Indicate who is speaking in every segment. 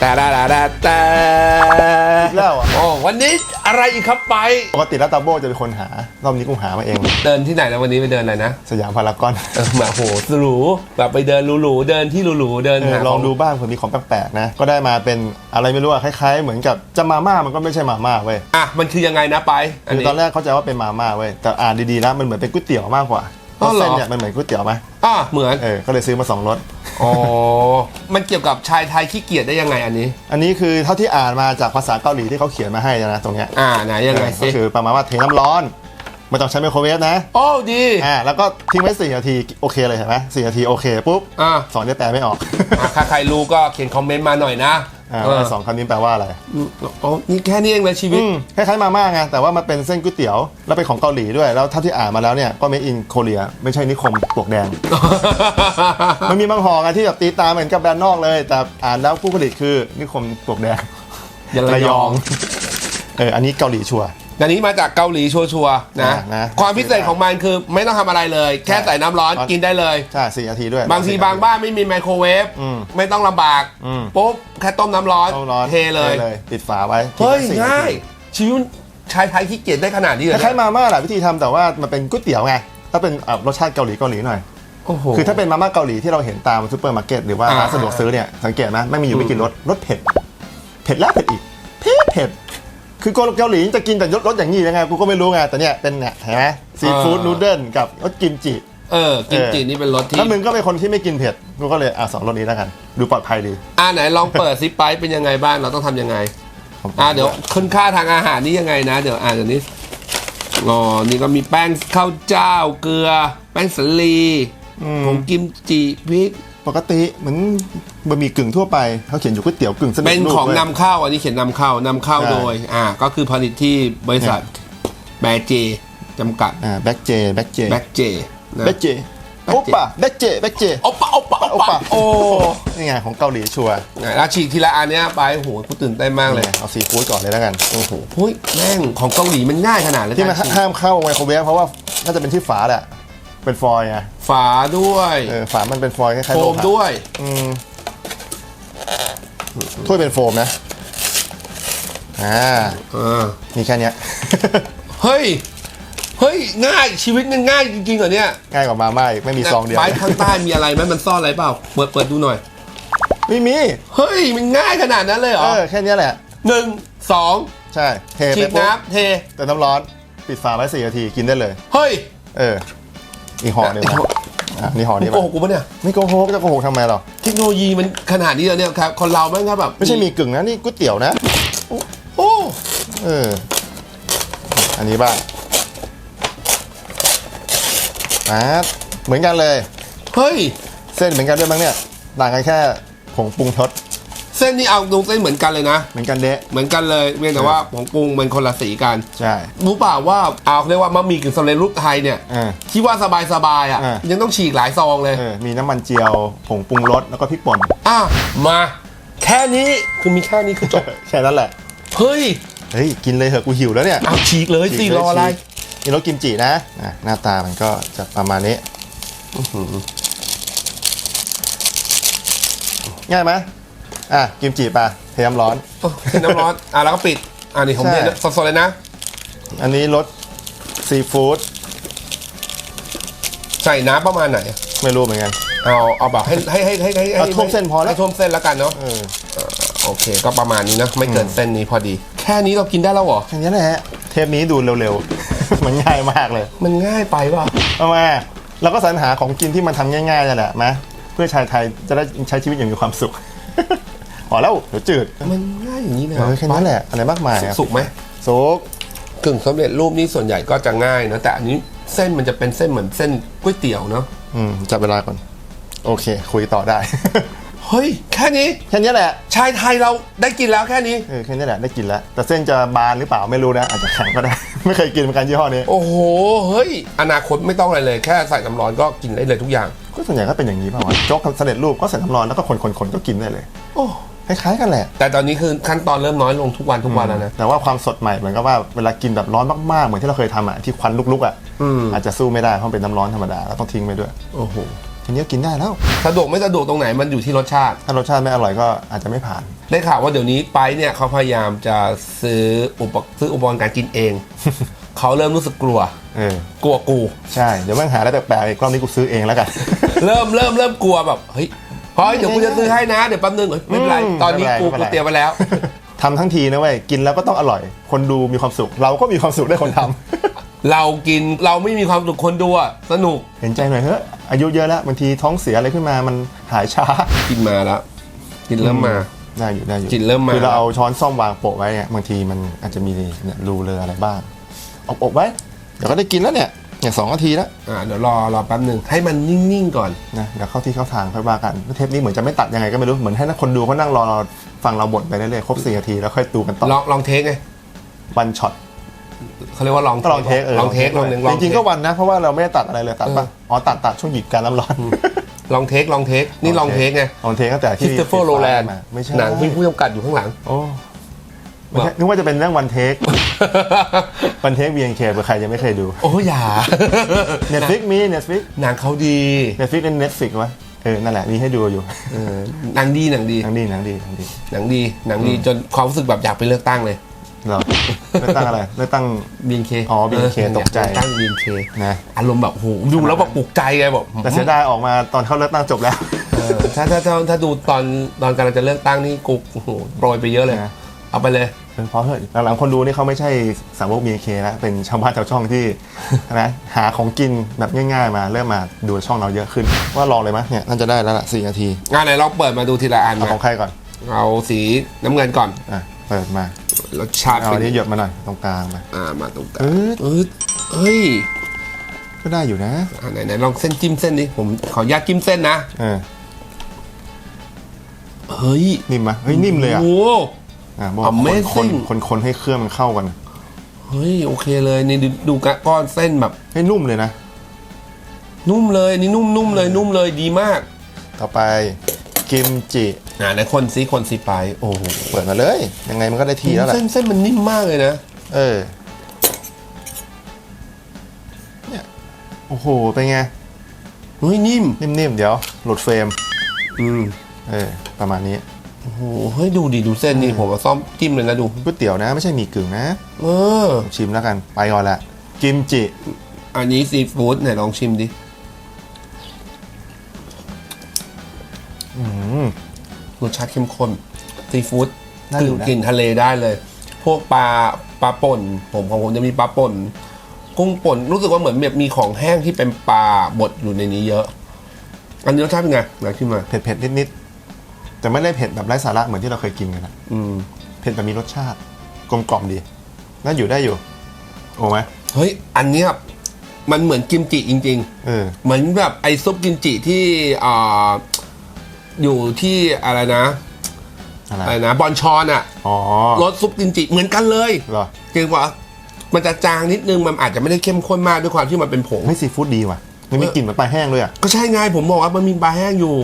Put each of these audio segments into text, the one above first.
Speaker 1: แต่ดาดาดาแต่
Speaker 2: อีกแล้วอะ
Speaker 1: โอ้วันนี้อะไรอีกครับไป
Speaker 2: ปกติแล้วตาโบจะเป็นคนหารอบนี้กูหามาเอง
Speaker 1: เดินที่ไหนนะวันนี้ไปเดินอะไรนะ
Speaker 2: สยามพารากอน
Speaker 1: เออมาโหหรูแบบไปเดินหรูๆเดินที่หรูๆเดิน
Speaker 2: เออ
Speaker 1: หา
Speaker 2: ลอง
Speaker 1: ข
Speaker 2: ดูบ้างเผื่อมีของแปลกๆนะ ก็ได้มาเป็นอะไรไม่รู้อะคล้ายๆ เหมือนกับจะมาม่ามันก็ไม่ใช่มาม่าเว้ย
Speaker 1: อะมันคือยังไงนะไปอัน
Speaker 2: คือ
Speaker 1: นี้
Speaker 2: ตอนแรกเข้าใจว่าเป็นมาม่าเว้ยแต่อ่านดีๆแล้วมันเหมือนเป็นก๋วยเตี๋ยวมากกว่า เพ
Speaker 1: อ๋อ
Speaker 2: ราะ
Speaker 1: เหรอ
Speaker 2: เส้นเนี่ยมันเหมือนก๋วยเตี๋ยวไหม
Speaker 1: อะเหมือน
Speaker 2: เออก็เลยซื้อมาสองรส
Speaker 1: อ๋อ มันเกี่ยวกับชายไทยขี้เกียจได้ยังไงอันนี้
Speaker 2: อันนี้คือเท่าที่อ่านมาจากภาษาเกาหลีที่เขาเขียนมาให้นะ ตรงเนี้ย
Speaker 1: อ่าไหนยังไง
Speaker 2: เออ
Speaker 1: สิ
Speaker 2: ก็คือประมาณว่าเทน้ำร้อนไม่ต้องใช้ไมโครเวฟนะ
Speaker 1: โอ้ดี
Speaker 2: อ่าแล้วก็ทิ้งไว้สี่นาทีโอเคเลยเห็นไหมสี่นาทีโอเคปุ๊บ
Speaker 1: อะ
Speaker 2: สอนได้แปลไม่ออก
Speaker 1: อะถ้าใครรู้ก็เขียนคอมเมนต์มาหน่อยนะ
Speaker 2: อ่า
Speaker 1: เออ
Speaker 2: ว่าสองคำนี้แปลว่าอะไร
Speaker 1: อ๋อนี่แค่นี้เองเลยชีวิต
Speaker 2: อืมคล้ายๆมาม่าไง แต่ว่ามันเป็นเส้นก๋วยเตี๋ยว แล้วเป็นของเกาหลีด้วย แล้วเท่าที่อ่านมาแล้วเนี่ย ก็ made in Korea ไม่ใช่นิคมปลวกแดง มันมีบางห่อไงที่แบบตีตาเหมือนกับแบรนด์นอกเลย แต่อ่านแล้วผู้ผลิตคือนิคมปลวกแดง
Speaker 1: อย่าระยอง
Speaker 2: เออ อันนี้เกาหลีชัวร์
Speaker 1: อันนี้มาจากเกาหลีชัวร์ๆนะ
Speaker 2: อะนะ
Speaker 1: ความพิเศษของมันคือไม่ต้องทำอะไรเลย แค่ใส่น้ำร้อน
Speaker 2: ร้อน
Speaker 1: กินได้เลย
Speaker 2: ใช่สี่นาทีด้วย
Speaker 1: บางทีบางบ้านไม่มีไมโครเวฟ
Speaker 2: อืม
Speaker 1: ไม่ต้องลำบาก
Speaker 2: อืม
Speaker 1: ปุ๊บแค่ต้มน้ำร้อน
Speaker 2: เอาร้อน
Speaker 1: เทเลย
Speaker 2: ปิดฝาไว้
Speaker 1: เฮ้ย
Speaker 2: ทิ้ไว้สี่น
Speaker 1: ง่าย
Speaker 2: ที
Speaker 1: ชีวิตชายไทยขี้เกียจได้ขนาดนี้
Speaker 2: ค
Speaker 1: เลย
Speaker 2: ล้ายๆมาม่าแหละวิธีทำแต่ว่ามันเป็นก๋วยเตี๋ยวไงถ้าเป็นอะรสชาติเกาหลีเกาหลีหน่อย
Speaker 1: โอ้โห
Speaker 2: คือถ้าเป็นมาม่าเกาหลีที่เราเห็นตามซูเปอร์มาร์เก็ตหรือว่า
Speaker 1: อ่า
Speaker 2: ร้านสะดวกซื้อเนี่ยสังเกตไหมไม่มีอยู่ไม่กี่รสรสเผ็ด เผ็ดแล้วเผ็ดอีกเผ็ดเผ็ด คือเกาหลีจะกินแต่รสรสอย่างนี้ยังไงกูก็ไม่รู้ไงแต่เนี่ยเป็นเนี่ยเห็นไหมซีฟู้ดนูเดิลกับรสกิมจิ
Speaker 1: เออกิมจินี่เป็นรสที่
Speaker 2: แล้วมึงก็เป็นคนที่ไม่กินเผ็ดกูก็เลยอะสองรสนี้แล้วกัน ดูปลอดภัยดี
Speaker 1: อ่าไหนลองเปิดซิปไปเป็นยังไงบ้างเราต้องทำยังไงอ่าเดี๋ยวคุณค่าทางอาหารนี่ยังไงนะ เดี๋ยวอ่านเดี๋ยวนี้อ๋อนี่ก็มีแป้งข้าวเจ้าเกลือ แป้งสาลีผงกิมจิพริก
Speaker 2: ปกติเหมือน บะหมี่กึ่งทั่วไปเขาเขียนอยู่ก๋วยเตี๋ยวกึ่งสำ
Speaker 1: เป็
Speaker 2: เร็จ
Speaker 1: น
Speaker 2: รูป
Speaker 1: ของ
Speaker 2: ว้ย
Speaker 1: นำเข้าอันนี้เขียนนำเข้านำเข้า
Speaker 2: ใช่
Speaker 1: โดย อ่า ก็คือผลิตที่บริษัทแบเจจำกัด
Speaker 2: อ่าแบ็กเจแบ็กเจ
Speaker 1: แบเจนะ
Speaker 2: แบ็กเจ โอปปะแบ็กเจแบ็กเจ
Speaker 1: โอปะโอปะโอปะ โอ้
Speaker 2: นี่ไงของเกาหลีชัวร์
Speaker 1: ไหนแล้วฉีกทีละอันเนี้ยไปโอ้โหกูตื่นเต้นมากเลย
Speaker 2: นี่เอาซีฟู้ดก่อนเลยแล้วกัน
Speaker 1: โอ้โหเฮ้ยแม่งของเกาหลีมันง่ายขนาดเลย
Speaker 2: ที่มัน
Speaker 1: การฉีก
Speaker 2: ห้ามเข้าไมโครเวฟเพราะว่าน่าจะเป็นที่ฝาแหละ เป็นฟอยล์ไง
Speaker 1: ฝาด้วย
Speaker 2: เออฝามันเป็นฟอยล์คล้ายๆ
Speaker 1: โฟ
Speaker 2: โล
Speaker 1: ม
Speaker 2: หะ
Speaker 1: ด้วย
Speaker 2: อืม ถ้วยเป็นโฟมนะ อ่า
Speaker 1: อ่า
Speaker 2: มีแค่เนี้ย
Speaker 1: เฮ้ย เฮ้ย ง่ายชีวิตมันง่ายจริงๆเหรอเนี่ย
Speaker 2: ง่ายกว่ามาม่าอีกไม่มีซองเดียว
Speaker 1: ไปข้างใต้มีอะไรไหมมันซ่อนอะไรเปล่า เปิดเปิดดูหน่อย
Speaker 2: ไม่มี
Speaker 1: เฮ้ย มันง่ายขนาดนั้นเลยเหร
Speaker 2: เอ
Speaker 1: อ
Speaker 2: อ แค่เนี้ยแหละ
Speaker 1: หนึ่งสอง
Speaker 2: ใช่ เท
Speaker 1: ฉี
Speaker 2: ไป
Speaker 1: ด
Speaker 2: ปุ๊บ
Speaker 1: น้ำเท
Speaker 2: เติมน้ำร้อน ปิดฝาไว้สี่นาที กินได้เลย
Speaker 1: เฮ้ย
Speaker 2: เออ อีกห่อหนึ่งนะ อะนี่ห่อ
Speaker 1: มึ
Speaker 2: นี้
Speaker 1: งโก
Speaker 2: มา
Speaker 1: หกกูปะเนี่ย
Speaker 2: ไม่โกหกจะโกหกทำไมหรอ
Speaker 1: เทคโนโลยีมันขนาดนี้แล้วเนี่ยครับคนเราแม่งครับแบบ
Speaker 2: ไม่ใช่มีกึ่งนะนี่ก๋วยเตี๋ยวนะ
Speaker 1: โอ้
Speaker 2: เออ อันนี้บ้างอ่าเหมือนกันเลย
Speaker 1: เฮ้ย
Speaker 2: เส้นเหมือนกันด้วยมั้งเนี่ย ต่างกันแค่ผงปรุงรส
Speaker 1: เส้นนี่เอาตรงเส้นเหมือนกันเลยนะ
Speaker 2: เหมือนกันเดะ
Speaker 1: เหมือนกันเลยเพียงแต่ว่าของปรุงมันคนละสีกัน
Speaker 2: ใช่
Speaker 1: รู้เปล่าว่าเอาเรียกว่ามัหมี่กึ่งสำเร็จรูปไทยเนี่ย
Speaker 2: เออ
Speaker 1: ที่ว่าสบายๆอะ
Speaker 2: อะ
Speaker 1: ยังต้องฉีกหลายซองเลย
Speaker 2: เออมีน้ำมันเจียวผงปรุงรสแล้วก็พริกป่น
Speaker 1: อะมา แค่นี้คือมีแค่นี้คือจบ
Speaker 2: แค่นั้นแหละ
Speaker 1: เฮ้ย
Speaker 2: เฮ้ย กินเลยเหอะกูหิวแล้วเนี่ย
Speaker 1: เอาฉีกเลยสิ
Speaker 2: ฉีกเลย
Speaker 1: รออะไร
Speaker 2: ฉีกนี่รสกิมจินะอะหน้าตามันก็จะประมาณนี้ง่ายไหม อะกิมจิปะเทน้ำร้อน
Speaker 1: โอ้เทน้ำร้อน อะแล้วก็ปิด อะนี่ผม
Speaker 2: ใช่
Speaker 1: เทสดๆเลยนะ
Speaker 2: อันนี้รสซีฟู้ด
Speaker 1: ใส่น้ำประมาณไหน
Speaker 2: ไม่รู้เหมือนกัน
Speaker 1: เอาเอาแบบให้ให้ให้ให้ให้ให้
Speaker 2: เอาท่วมเส้นพอแล้ว
Speaker 1: ให้ท่วมเส้นแล้วกันเนาะ
Speaker 2: เออ
Speaker 1: โอเค ก็ประมาณนี้นะ ไม่เกินเส้นนี้พอดี แค่นี้เรากินได้แล้วเหรอ
Speaker 2: แค่นี้แหละเทปนี้ดูเร็วๆ มันง่ายมากเลย
Speaker 1: มันง่ายไปป่ะ
Speaker 2: เอามาเราก็สรรหาของกินที่มันทำง่ายๆนั่นแหละมาเพื่อชายไทยจะได้ใช้ชีวิตอย่างมีความสุข พอแล้วเดี๋ยวจืด
Speaker 1: มันง่ายอย่างนี้เลยเหร
Speaker 2: เออแค่นั้นแหละอะไรมากมายอะ
Speaker 1: สุกไหม
Speaker 2: สุก
Speaker 1: กึ่งสำเร็จรูปนี้ส่วนใหญ่ก็จะง่ายนะแต่อันนี้เส้นมันจะเป็นเส้นเหมือนเส้นก๋วยเตี๋ยวเนาะ
Speaker 2: อืมจับเวลาก่อน โอเค คุยต่อได้
Speaker 1: เฮ้ย แค่นี้
Speaker 2: แค่นี้แหละ
Speaker 1: ชายไทยเราได้กินแล้วแค่นี้
Speaker 2: เออแค่นี้แหละได้กินแล้ว แต่เส้นจะบานหรือเปล่าไม่รู้นะ อาจจะแข็งก็ได้ ไม่เคยกินเหมือนกันยี่ห้อนี้
Speaker 1: โอ้โหเฮ้ย อนาคตไม่ต้องอะไรเลย แค่ใส่น้ำร้อนก็กินได้เลยทุกอย่าง
Speaker 2: ก็ส่วนใหญ่ก็เป็นอย่างนี้เปล่าวะโจ๊กสำเร็จรูปก็ใส่น้ำร้อนแล้วก็คนๆๆก็กินได้เลย
Speaker 1: โอ้
Speaker 2: คล้ายๆ กันแหละ
Speaker 1: แต่ตอนนี้คือขั้นตอนเริ่มน้อยลงทุกวันทุกวันแล้วนะ
Speaker 2: แต่ว่าความสดใหม่เหมือนกับว่าเวลากินแบบร้อนมากๆ เหมือนที่เราเคยทำอะที่ควันลุกๆอะ
Speaker 1: อืม
Speaker 2: อาจจะสู้ไม่ได้เพราะเป็นน้ำร้อนธรรมดาเราต้องทิ้งไปด้วย
Speaker 1: โอ้โห
Speaker 2: แทีนี้ก็กินได้แล้ว
Speaker 1: สะดวกไม่สะดวกตรงไหนมันอยู่ที่รสชาติ
Speaker 2: ถ้ารสชาติไม่อร่อยก็อาจจะไม่ผ่าน
Speaker 1: ได้ข่าวว่าเดี๋ยวนี้ไปเนี่ยเขาพยายามจะซื้ออุปซื้ออุปกรณ์การกินเอง เขาเริ่มรู้สึกกลัว
Speaker 2: เออ
Speaker 1: กลัวกู
Speaker 2: ใช่ เดี๋ยวแม่งหาอะไรแปลกๆอีกรอบนี้กูซื้อเองแล้วกัน
Speaker 1: เริ่มเริ่มเริ่มกลัวแบบเฮ้ย เฮ้ยเดี๋ยวกูจะซื้อให้นะ เดี๋ยวแป๊บนึงเฮ้ยไม่เป็นไร
Speaker 2: อืม
Speaker 1: ตอนนี้กู
Speaker 2: ไม่เป็นไร
Speaker 1: กูเตรียมไปแล้ว
Speaker 2: ทำทั้งทีนะเว้ยกินแล้วก็ต้องอร่อย คนดูมีความสุข เราก็มีความสุขได้คนทำ
Speaker 1: เรากินเราไม่มีความสุขคนดูอะสนุก
Speaker 2: เห็นใจหน่อยเฮ้ยอายุเยอะแล้วบางทีท้องเสียอะไรขึ้นมามันหายช้า
Speaker 1: กินมาแล้ว กินเริ่มมา
Speaker 2: ได้อยู่ได้อยู่
Speaker 1: กลิ่นเริ่มมา
Speaker 2: คือเราเอาช้อนซ่อมวางโปะไว้เนี่ยบางทีมันอาจจะมีเนี่ยรูเลออะไรบ้างเอาโปะไว้เดี๋ยวก็ได้กินแล้วเนี่ย เนี่ยสองนาทีแล้ว
Speaker 1: อ่าเดี๋ยวรอรอแป๊บนึงให้มันนิ่งๆก่อน
Speaker 2: นะเดี๋ยวเข้าที่เข้าทางค่อยว่ากันเทปนี้เหมือนจะไม่ตัดยังไงก็ไม่รู้เหมือนให้นักคนดูเขานั่งรอฟังเราบ่นไปเรื่อยๆครบสี่นาทีแล้วค่อยดูกันต่อ
Speaker 1: ลองลองเทคไง
Speaker 2: วันช็อต
Speaker 1: เขาเรียกว่าลอง
Speaker 2: ก็ลองเทคเออ
Speaker 1: ลองเทคลองหนึ่งลอง
Speaker 2: จ
Speaker 1: เท
Speaker 2: ริง
Speaker 1: ค
Speaker 2: ๆก็วันนะเพราะว่าเราไม่ได้ตัดอะไรเลยตัดปะอ๋อตัดตัดช่วงหยิบการน้ำร้อน
Speaker 1: ลองเทคลองเทคนี่ลองเทคไง
Speaker 2: ลองเทคตั้งแต่
Speaker 1: คริ
Speaker 2: ที่
Speaker 1: สเตอร์เฟอร์โรแลนด์
Speaker 2: มาไม่ใช่
Speaker 1: หนังที่ผู้จำกัดอยู่ข้างหลัง
Speaker 2: โอ้ไม่ใช่นึกว่าจะเป็นเรื่องวันเทค วันเทค BNK เผื่อใครยังไม่เคยดู
Speaker 1: โอ้อย่า
Speaker 2: Netflix มี Netflix
Speaker 1: หนังเขาดี
Speaker 2: Netflix เป็น Netflix วะเออ นั่นแหละ มีให้ดูอยู่
Speaker 1: เออหนังดีหนังดี
Speaker 2: หนังดีหนังดีหนังดี
Speaker 1: หนังดีหนังดีจนความรู้สึกแบบอยากไปเลือกตั้งเลย
Speaker 2: เหรอเลือกตั้งอะไรเลือกตั้ง
Speaker 1: BNK
Speaker 2: อ๋อ BNK ตกใจ
Speaker 1: เลือตั้ง BNK
Speaker 2: นะ
Speaker 1: อารมณ์แบบโหดูแล้วแบบปลุกใจไงแบบ
Speaker 2: แต่เสียดายออกมาตอนเข้าเลือกตั้งจบแล้ว
Speaker 1: เออถ้าถ้าถ้าถ้าดูตอนตอนกำลังจะเลือกตั้งนี่กูโอ้โหโปรยไปเยอะเลย
Speaker 2: นะ
Speaker 1: เอาไปเลย
Speaker 2: เป็นเพราะเฮ้ยหลังๆคนดูนี่เขาไม่ใช่สาวก BNK แล้วเป็นชาวบ้านชาวช่องที่ นะหาของกินแบบง่าย ๆ มาเริ่มมาดูช่องเราเยอะขึ้น ว่าลองเลยไหมเนี่ยน่าจะได้แล้วล่ะสี่นาที
Speaker 1: งานไหนลองเปิดมาดูทีละอัน
Speaker 2: เอา
Speaker 1: มา
Speaker 2: ของใครก่อน
Speaker 1: เอาสีน้ำเงินก่อน
Speaker 2: อะเปิดมาร
Speaker 1: สชาติ
Speaker 2: เอา
Speaker 1: เป็
Speaker 2: อัน
Speaker 1: น
Speaker 2: นี้หยดมาหน่อยตรงกลางมา
Speaker 1: อ่ามาตรงกลาง
Speaker 2: เออ
Speaker 1: เออเฮ้ย
Speaker 2: ก็ได้อยู่นะ
Speaker 1: อ่าไหนไหนลองเส้นจิ้มเส้นดิผมขออนุญาตจิ้มเส้นนะ
Speaker 2: เออ
Speaker 1: เฮ้ย
Speaker 2: นิ่มมะเฮ้ยนิ่มเลยอะ
Speaker 1: โอ้
Speaker 2: อะบอก
Speaker 1: Amazing
Speaker 2: คนคนคนให้เครื่องมันเข้ากัน
Speaker 1: เฮ้ยโอเคเลยนี่ดูดูกะก้อนเส้นแบบ
Speaker 2: ให้นุ่มเลยนะ
Speaker 1: นุ่มเลยนี่นุ่มนุ่มเลยนุ่มเลยดีมาก
Speaker 2: ต่อไปกิมจิ
Speaker 1: อ่าไหนคนซีคนซีไปโอ้โห
Speaker 2: เปิดมาเลย ยังไงมันก็ได้ทีแล้วแหละ
Speaker 1: เส้นเส้นมันนิ่มมากเลยนะ
Speaker 2: เออเนี่ยโอ้โหเป็นไง
Speaker 1: เฮ้ยนิ่ม
Speaker 2: นิ่มๆ เดี๋ยว หลุดเฟรม
Speaker 1: อืม
Speaker 2: เออ ประมาณนี้
Speaker 1: โอ้โหเฮ้ยดูดิดูเส้นนี่ผมมาซ่อมจิ้มเลยนะดู
Speaker 2: ก๋วยเตี๋ยวนะไม่ใช่หมีกึ่งนะ
Speaker 1: เออ
Speaker 2: ชิมแล้วกันไปก่อนละกิมจิ
Speaker 1: อันนี้ซีฟู้ดไหนลองชิมดิ
Speaker 2: อืม
Speaker 1: รสชาติเข้มข้นซีฟู้ด
Speaker 2: น่าก
Speaker 1: ลิ่
Speaker 2: ดู
Speaker 1: น
Speaker 2: นะ
Speaker 1: กลิ่นทะเลได้เลย พวกปลาปลาป่น ผมของผมจะมีปลาป่น กุ้งป่นรู้สึกว่าเหมือนแบบมีของแห้งที่เป็นปลาบดอยู่ในนี้เยอะ อันนี้รสชาติเป็นไงไหนชิมมา
Speaker 2: เผ็ดๆนิดๆ แต่ไม่ได้เผ็ดแบบไร้สาระเหมือนที่เราเคยกินกันนะ
Speaker 1: อืม
Speaker 2: เผ็ดแบบมีรสชาติกลมกล่อมดีน่าอยู่ได้อยู่โอ้ไหม
Speaker 1: เฮ้ยอันเนี้ยมันเหมือนกิมจิจริง
Speaker 2: เออ
Speaker 1: ๆ เหมือนแบบไอซุปกิมจิที่อ่าอยู่ที่อะไรนะ
Speaker 2: อะไร
Speaker 1: อะไรนะบอนชอนอะ
Speaker 2: อ๋อ
Speaker 1: รสซุปกิมจิเหมือนกันเลย
Speaker 2: เหรอ
Speaker 1: เพียงว่า มันจะจางนิดนึงมันอาจจะไม่ได้เข้มข้นมากด้วยความที่มันเป็นผง
Speaker 2: เฮ้ยซีฟู้ดดีว่ะมันมีกลิ่นเหมือนปลาแห้งด้วยอะ
Speaker 1: ก็ใช่ไงผมบอกว่ามันมีปลาแห้งอยู่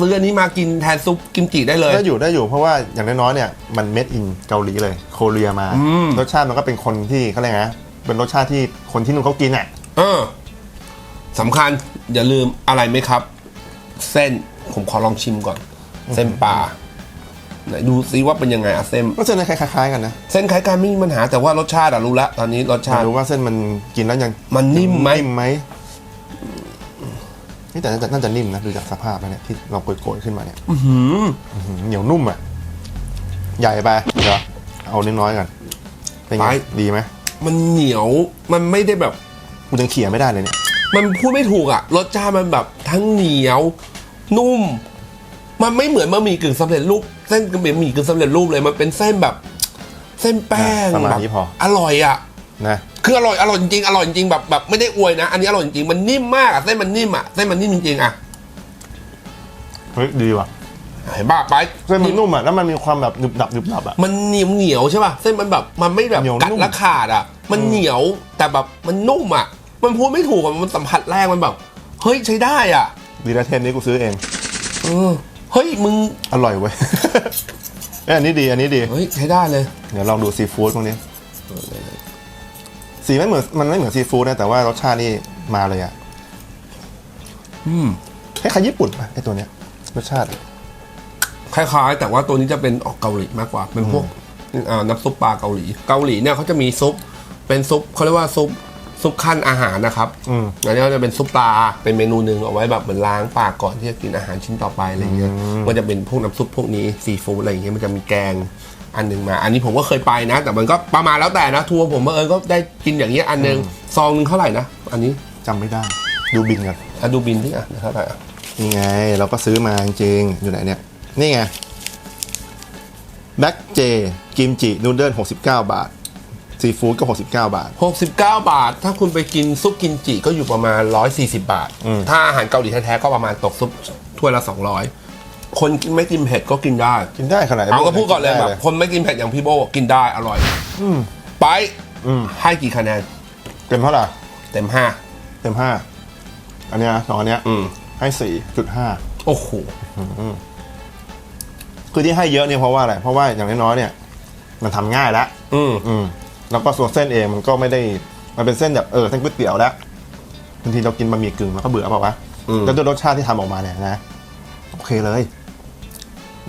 Speaker 1: ซื้ออันนี้มากินแทนซุปกิมจิได้เลย
Speaker 2: ได้อยู่ได้อยู่เพราะว่าอย่างน้อยๆเนี่ยมันเม็ดอินเกาหลีเลยโคเรียมา
Speaker 1: อืม
Speaker 2: รสชาติมันก็เป็นคนที่เขาเรียกไงนะเป็นรสชาติที่คนที่นู่นเขากินอะ
Speaker 1: เออสำคัญอย่าลืมอะไรไหมครับ เส้นผมขอลองชิมก่อน เส้นปลาไหนดูซิว่าเป็นยังไงอะเส้น
Speaker 2: ก็เส้นคล้ายๆกันนะ
Speaker 1: เส้นคล้ายกันไม่มีปัญหาแต่ว่ารสชาติอะรู้ละตอนนี้รสชา
Speaker 2: ไม่
Speaker 1: ติ
Speaker 2: รู้ว่าเส้นมันกินแล้วยัง
Speaker 1: มันนิ่มไหม
Speaker 2: นิ่มไหม นี่แต่น่าจะน่าจะนิ่มนะดูจากสภาพแล้วเนี่ยที่เราโกยๆขึ้นมาเนี่ย
Speaker 1: อื้อหือ
Speaker 2: อื้อหือเหนียวนุ่มอะใหญ่ไปเดี๋ยวเอาน้อยๆก่อนเป็นไงดีไหม
Speaker 1: มันเหนียวมันไม่ได้แบบ
Speaker 2: กูยังเขี่ยไม่ได้เลยเนี่ย
Speaker 1: มันพูดไม่ถูกอะรสชาติมันแบบทั้งเหนียว นุ่ม มันไม่เหมือนบะหมี่กึ่งสำเร็จรูปเส้นบะหมี่กึ่งสำเร็จรูปเลยมันเป็นเส้นแบบ เส้นแป้ง
Speaker 2: ประมาณ
Speaker 1: แบบ
Speaker 2: นี้พอ
Speaker 1: อร่อยอะ
Speaker 2: นะ
Speaker 1: คืออร่อยอร่อยจริงๆอร่อยจริงแบบแบบไม่ได้อวยนะ อันนี้อร่อยจริงมันนิ่มมากอะเส้นมันนิ่มอะเส้นมันนิ่มจริงๆอะ
Speaker 2: เฮ้ยดีว่ะ
Speaker 1: เห็นป่ะไป
Speaker 2: เส้นมันนุ่มอะแล้วมันมีความแบบหนึบหนับหนึบหนับอะ
Speaker 1: มันเหนียวเหนียวใช่ป่ะเส้นมันแบบมันไม่แบบ
Speaker 2: เหนียว
Speaker 1: กัด
Speaker 2: นุ่ม
Speaker 1: และขาดอะมันเหนียวแต่แบบมันนุ่มอะมันพูดไม่ถูกอะมันสัมผัสแรกมันแบบเฮ้ยใช้ได้อะ
Speaker 2: ดีนะเทนนี้กูซื้อเอง
Speaker 1: เออเฮ้ยมึง
Speaker 2: อร่อยเว้ย เอ้ยอันนี้ดีอันนี้ดี
Speaker 1: เฮ้ยใช้ได้เลย
Speaker 2: เดี๋ยวลองดูซีฟู้ดตรงนี้ สีไม่เหมือนมันไม่เหมือนซีฟู้ดนะแต่ว่ารสชาตินี่มาเลยอะ
Speaker 1: อืม
Speaker 2: คล้ายๆญี่ปุ่นป่ะไอตัวเนี้ยรสชาติ
Speaker 1: คล้ายๆ แต่ว่าตัวนี้จะเป็นออกเกาหลีมากกว่า เป็นพวกอ่าน้ำซุปปลาเกาหลี เกาหลีเนี่ยเขาจะมีซุป เป็นซุปเขาเรียกว่าซุปซุปขั้นอาหารนะครับ
Speaker 2: อืม
Speaker 1: อันนี้ก็จะเป็นซุปปลา เป็นเมนูหนึ่งเอาไว้แบบเหมือนล้างปากก่อนที่จะกินอาหารชิ้นต่อไปอะไรเงี้ย มันจะเป็นพวกน้ำซุปพวกนี้ซีฟู้ดอะไรอย่างเงี้ยมันจะมีแกง อันหนึ่งมา อันนี้ผมก็เคยไปนะ แต่มันก็ประมาณแล้วแต่นะ ทัวร์ผมเออก็ได้กินอย่างเงี้ยอันหนึ่งซองหนึงเท่าไหร่นะ อันนี้
Speaker 2: จำไม่ได้ ดูบินกัน
Speaker 1: อะดูบินที่อะเท่าไหร่อะ
Speaker 2: นี่ไง เราก็ซื้อมาจริงๆอยู่ไหนเนี่ย นี่ไงแบ็กเจกิมจินูเดิล69 บาท ซีฟู้ดก็ 69 บาท
Speaker 1: 69 บาท ถ้าคุณไปกินซุปกินจิก็อยู่ประมาณ 140 บาท
Speaker 2: อืม
Speaker 1: ถ้าอาหารเกาหลีแท้ๆก็ประมาณตกซุปถ้วยละ 200 คนกินไม่กินเผ็ดก็กินได้
Speaker 2: กินได้ขนาด
Speaker 1: เอาก็พูดก่อนเลย
Speaker 2: ได้
Speaker 1: แบบ คนไม่กินเผ็ดอย่างพี่โบกินได้อร่อย
Speaker 2: อืม
Speaker 1: ไป
Speaker 2: อืม
Speaker 1: ให้กี่คะแนน
Speaker 2: เต็มเท่าไหร่
Speaker 1: เต็ม5
Speaker 2: เต็มห้าอันเนี้ยสองอันเนี้ย
Speaker 1: อืม
Speaker 2: ให้สี่จุดห้า
Speaker 1: โอ้โห
Speaker 2: คือที่ให้เยอะเนี่ยเพราะว่าอะไร เพราะว่าอย่างน้อยๆเนี่ย มันทำง่ายแล้ว
Speaker 1: อืม
Speaker 2: อืมแล้วก็ส่วนเส้นเองมันก็ไม่ได้ มันเป็นเส้นแบบเออเส้นก๋วยเตี๋ยวแล้วบางทีเรากินบะหมี่กึ่งมันก็เบื่อเปล่าวะ
Speaker 1: อืม
Speaker 2: แล้วด้วยรสชาติที่ทำออกมาเนี่ยนะ โอเคเลย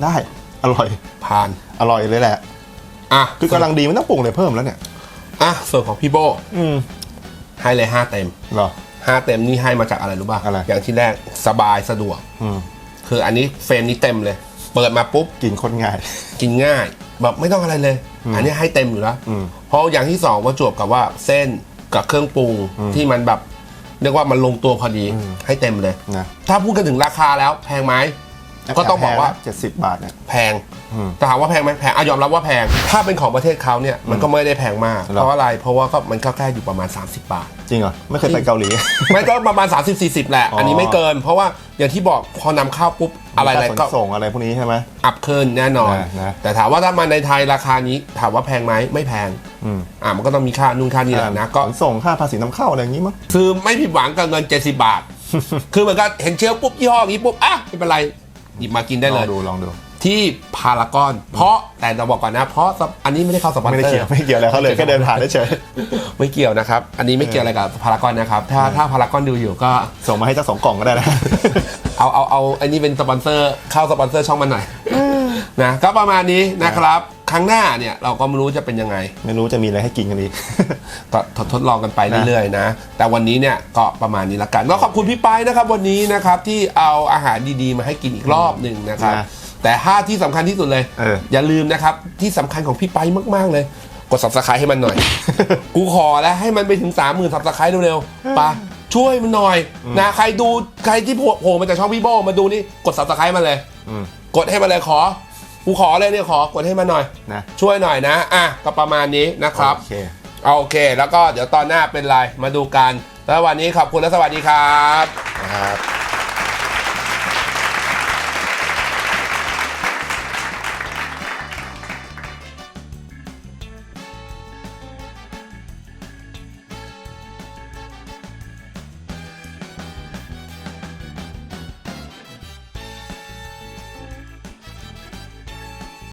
Speaker 2: ได้อร่อย
Speaker 1: ผ่าน
Speaker 2: อร่อยเลยแหละ
Speaker 1: อะ
Speaker 2: คือกำลังดีไม่ต้องปรุงเลยเพิ่มแล้วเนี่ย
Speaker 1: อะส่วนของพี่โบ
Speaker 2: อืม
Speaker 1: ให้เลย5เต็ม
Speaker 2: เหรอ
Speaker 1: 5เต็มนี่ให้มาจากอะไรรู้ป่ะ
Speaker 2: อะไร
Speaker 1: อย่างที่แรกสบายสะดวก
Speaker 2: อืม
Speaker 1: คืออันนี้เฟรมนี้เต็มเลย เปิดมาปุ๊บ
Speaker 2: กินคนง่าย
Speaker 1: กินง่ายแบบไม่ต้องอะไรเลย อันนี้ให้เต็มอยู่แล้ว
Speaker 2: อืม
Speaker 1: เพราะอย่างที่สองว่าจวบกับว่าเส้นกับเครื่องปรุงที่มันแบบเรียกว่ามันลงตัวพอดีให้เต็มเลย
Speaker 2: นะ
Speaker 1: ถ้าพูดกันถึงราคาแล้วแพงไหม ก็ต้องบอกว่า
Speaker 2: เจ็ดสิบบาทเนี่ย
Speaker 1: แพง
Speaker 2: อืม
Speaker 1: แต่ถามว่าแพงไหมแพงอะยอมรับว่าแพง ถ้าเป็นของประเทศเขาเนี่ยมันก็ไม่ได้แพงมาก
Speaker 2: หรอ
Speaker 1: เพราะอะไร เพราะว่าก็มันก็แค่อยู่ประมาณ 30 บาท
Speaker 2: จริงเหรอ ไม่เคยไปเกาหลี
Speaker 1: ไม่ก็ประมาณ 30-40 แหละ
Speaker 2: อ๋ออั
Speaker 1: อันนี้ไม่เกิน เพราะว่าอย่างที่บอกพอนำเข้าปุ๊บอะไรอะไร
Speaker 2: ขน
Speaker 1: ก็
Speaker 2: ส่งอะไรพวกนี้ใช่ไหม
Speaker 1: อัพขึ้นแน่นอน
Speaker 2: นะนะ
Speaker 1: แต่ถามว่าถ้ามาในไทยราคานี้ถามว่าแพงไหมไม่แพง
Speaker 2: อืม
Speaker 1: อ่ามันก็ต้องมีค่านู่นค่านี่แหละนะก็
Speaker 2: ขนส่งค่าภาษีนำเข้าอะไรอย่างนี้มั้ง
Speaker 1: คือไม่ผิดหวังกับเงิน 70 บาท คือเหมือนกับเห็นเชลฟ์ปุ๊บยี่ห้ออย่างนี้ปุ๊บอะไม่เป็นไร หยิบมากินได้
Speaker 2: ล
Speaker 1: เล
Speaker 2: อง
Speaker 1: ย
Speaker 2: ดูลองดู
Speaker 1: ที่พารากอน เพราะแต่เราบอกก่อนนะ เพราะอันนี้ไม่ได้เข้าสปอน
Speaker 2: ไม่
Speaker 1: เซ
Speaker 2: ได้
Speaker 1: อ
Speaker 2: เกี่ยว
Speaker 1: ร์
Speaker 2: ไม่เกี่ยวอะไรเขาเลยแค่เดินผ่านเฉย
Speaker 1: ไม่เกี่ยวนะครับ อันนี้ไม่เกี่ยวอะไรกับพารากอนนะครับ ถ้าถ้าพารากอนดูอยู่ก็
Speaker 2: ๆส่งมาให้เจ้าสองกล่องก็ได้นะ
Speaker 1: เอาเอาเอาอันนี้เป็นสปอนเซอร์เข้าสปอนเซอร์ช่องมันหน่อยนะก็ประมาณนี้นะครับ ครั้งหน้าเนี่ยเราก็ไม่รู้จะเป็นยังไง
Speaker 2: ไม่รู้จะมีอะไรให้กินกันดี
Speaker 1: ก็ทดทดลองกันไป
Speaker 2: นะ
Speaker 1: เรื่อยๆนะ แต่วันนี้เนี่ยก็ประมาณนี้ละกันก็ขอบคุณพี่ไปายนะครับวันนี้นะครับที่เอาอาหารดีๆ มาให้กินอีกรอบหนึ่งนะครับ
Speaker 2: นะ
Speaker 1: แต่ถ้าที่สำคัญที่สุดเลย
Speaker 2: เออ
Speaker 1: อ ย่าลืมนะครับ ที่สำคัญของพี่ไปมากๆเลย กด subscribe ให้มันหน่อย กูขอแล้วให้มันไปถึง 3 0,000 subscribe เร็วๆไปะช่วยมันหน่อยนะใครดูใครที่โผล่โผล่มาจากช่องพี่โบมาดูนี่กด subscribe มาเลย
Speaker 2: อืม
Speaker 1: กดให้มันเลยขอ กูขอเลยเนี่ยขอกดให้มันหน่อย
Speaker 2: นะ
Speaker 1: ช่วยหน่อยนะอะก็ประมาณนี้นะครับ
Speaker 2: โอเค
Speaker 1: เอาโอเค แล้วก็เดี๋ยวตอนหน้าเป็นไรมาดูกันแล้ววันนี้ขอบคุณและสวัสดีครับ
Speaker 2: นะครับ